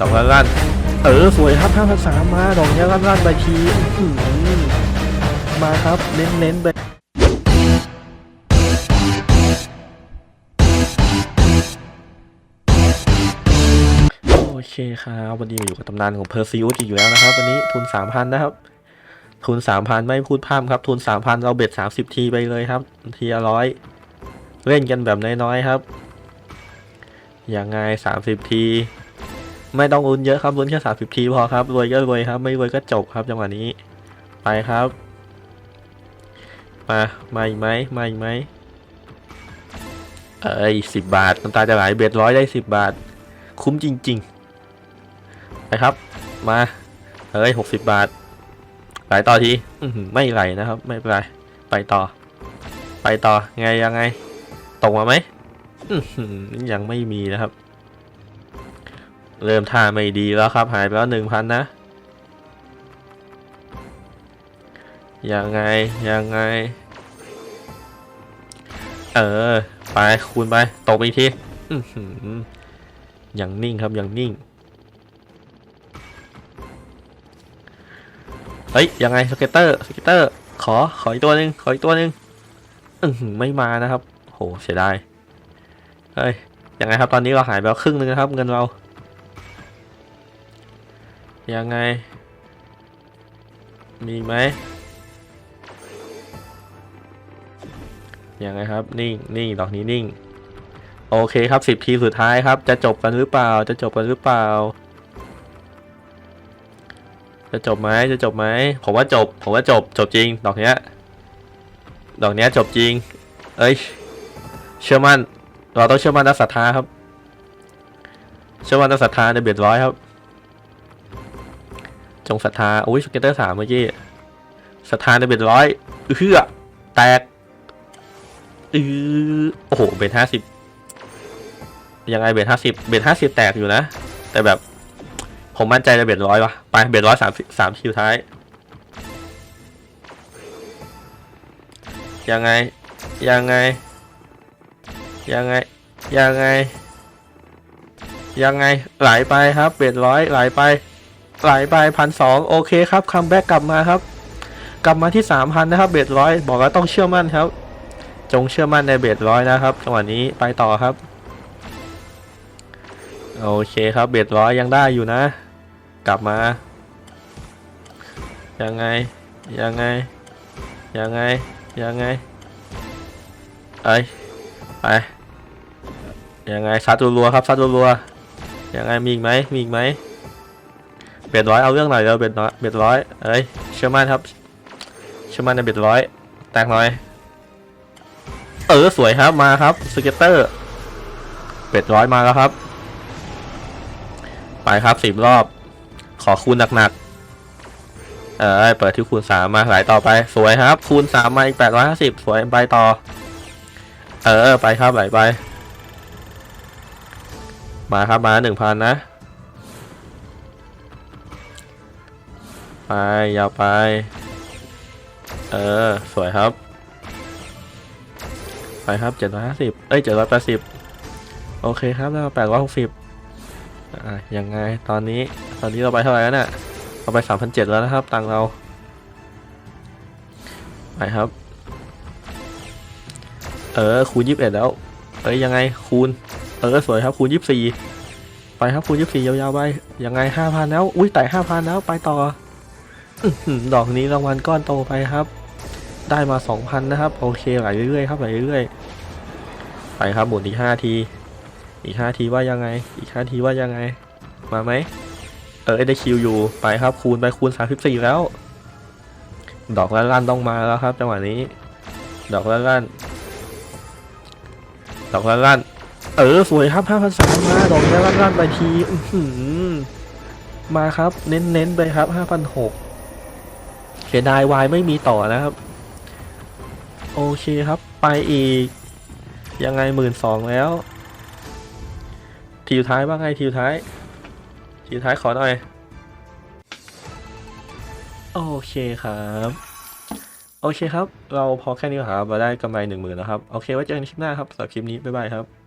ดอกลั่นเออสวยครับห้าพันสามมาดอกเนี้ยลั่นๆไปทีอื้อหือมาครับเน้นๆไปโอเคครับวันนี้อยู่กับตำนานของเพอร์ซิวอีกอยู่แล้วนะครับ วันนี้ทุนสามพันนะครับ ทุนสามพันไม่พูดพร่ำครับ ทุนสามพันเราเบ็ดสามสิบทีไปเลยครับ ทีละร้อยเล่นกันแบบน้อยๆครับยังไงสามสิบที ไม่ต้องลุ้นเยอะครับลุ้นแค่สามสิบทีพอครับรวยก็รวยครับ ไม่รวยก็จบครับจังหวะนี้ ไปครับ มามาอีกไหมมาอีกไหมเอ้ยสิบบาทน้ำตาจะไหลเบ็ดร้อยได้สิบบาท คุ้มจริง ๆ ไปครับ มาเอ้ยหกสิบบาทไหลต่อทีอืไม่ไหลนะครับ ไม่เป็นไรไปต่อ ไปต่อไงยังไงตกมาไหมยังไม่มีนะครับ เริ่มท่าไม่ดีแล้วครับ หายไปแล้วหนึ่งพันนะ ยังไง ยังไง เออ ไปคูณไป ตกอีกทีอย่างนิ่งครับ อย่างนิ่ง เฮ้ย ยังไง สเก็ตเตอร์ สเก็ตเตอร์ ขอ ขออีกตัวหนึ่งขออีกตัวหนึ่งไม่มานะครับ โห เสียดาย เฮ้ย ยังไงครับ ตอนนี้เราหายไปแล้วครึ่งหนึงนะครับ เงินเรา ยังไง มีไหมยังไงครับ นิ่งนิ่งดอกนี้นิ่ง โอเคครับสิบทีสุดท้ายครับ จะจบกันหรือเปล่า จะจบกันหรือเปล่า จะจบไหมจะจบไหมผมว่าจบ ผมว่าจบ จบจริง ดอกเนี้ย ดอกเนี้ยจบจริง เอ้ย เชื่อมั่น เราต้องเชื่อมั่นและศรัทธาครับ เชื่อมั่นและศรัทธาในเบียดร้อยครับ จงศรัทธาโอ้ยสเก็ตเตอร์สามเมื่อกี้ศรัทธาในเบียดร้อยเอื้อแตกอือโอ้โหเบ็ดห้าสิบยังไงเบ็ดห้าสิบเบ็ดห้าสิบแตกอยู่นะ แต่แบบ ผมมั่นใจจะเบ็ดร้อยวะไปเบ็ดร้อยสามสามคิวท้าย ยังไง ยังไง ยังไง ยังไง ยังไงไหลไปครับเบ็ดร้อยไหลไป ไหลไปพันสองโอเคครับคัมแบ็กกลับมาครับ กลับมาที่สามพันนะครับเบ็ดร้อยบอกว่าต้องเชื่อมั่นครับ จงเชื่อมั่นในเบ็ดร้อยนะครับจังหวะนี้ไปต่อครับ โอเคครับเบ็ดร้อยยังได้อยู่นะ กลับมา ยังไงยังไง ยังไง ยังไงเอ้ไปยังไงซัดรัวๆครับซัดรัวๆยังไงมีอีกไหมมีอีกไหม เบ็ดร้อยเอาเรื่องหน่อยเร็วเบ็ดน้อยเบ็ดร้อยเอ้ยเชื่อมั่นครับ เชื่อมั่นในเบ็ดร้อยแตกหน่อย เออสวยครับมาครับสเก็ตเตอร์เบ็ดร้อยมาแล้วครับ ไปครับสิบรอบ ขอคูณหนักๆเออเปิดที่คูณสามมาไหลต่อไป สวยครับ คูณสามมาอีกแปดร้อยห้าสิบสวยไปต่อ เออไปครับไหลไป มาครับมาหนึ่งพันนะ ไป ยาวไป เออ สวยครับ ไปครับเจ็ดร้อยห้าสิบเอ้ยเจ็ดร้อยแปดสิบโอเคครับแล้วแปดร้อยหกสิบอะยังไงตอนนี้ตอนนี้เราไปเท่าไหร่แล้วเนี่ยเราไปสามพันเจ็ดแล้วนะครับ ตังเราไปครับ เออ คูณยี่สิบเอ็ดแล้ว เอ้ยยังไงคูณ เออสวยครับคูณยี่สิบสี่ไปครับคูณยี่สิบสี่ยาวๆไปยังไงห้าพันแล้ว อุ้ยไต่ห้าพันแล้วไปต่อ ดอกนี้รางวัลก้อนโตไปครับ ได้มาสองพันนะครับ โอเคไหลเรื่อยๆครับไหลเรื่อยๆไปครับหมุนอีกห้าที อีกห้าทีว่ายังไง อีกห้าทีว่ายังไง มาไหมเออได้คิวอยู่ไปครับคูณไปคูณสามสิบสี่แล้ว ดอกลั่นๆต้องมาแล้วครับจังหวะนี้ ดอกลั่นๆดอกลั่นๆเออสวยครับห้าพันสามาดอกลั่นๆไปทีมาครับ เน้นๆไปครับห้าพันหก เสียดายวายไม่มีต่อนะครับ โอเคครับ ไปอีก ยังไงหมื่นสองแล้ว ทีวท้ายว่างไงทีวท้าย ทีวท้ายขอหน่อย โอเคครับโอเคครับ เราพอแค่นี้ครับเราได้กำไรหนึ่งหมื่นแล้วครับ โอเค ไว้เจอกันคลิปหน้าครับสำหรับคลิปนี้ บ๊ายบายครับ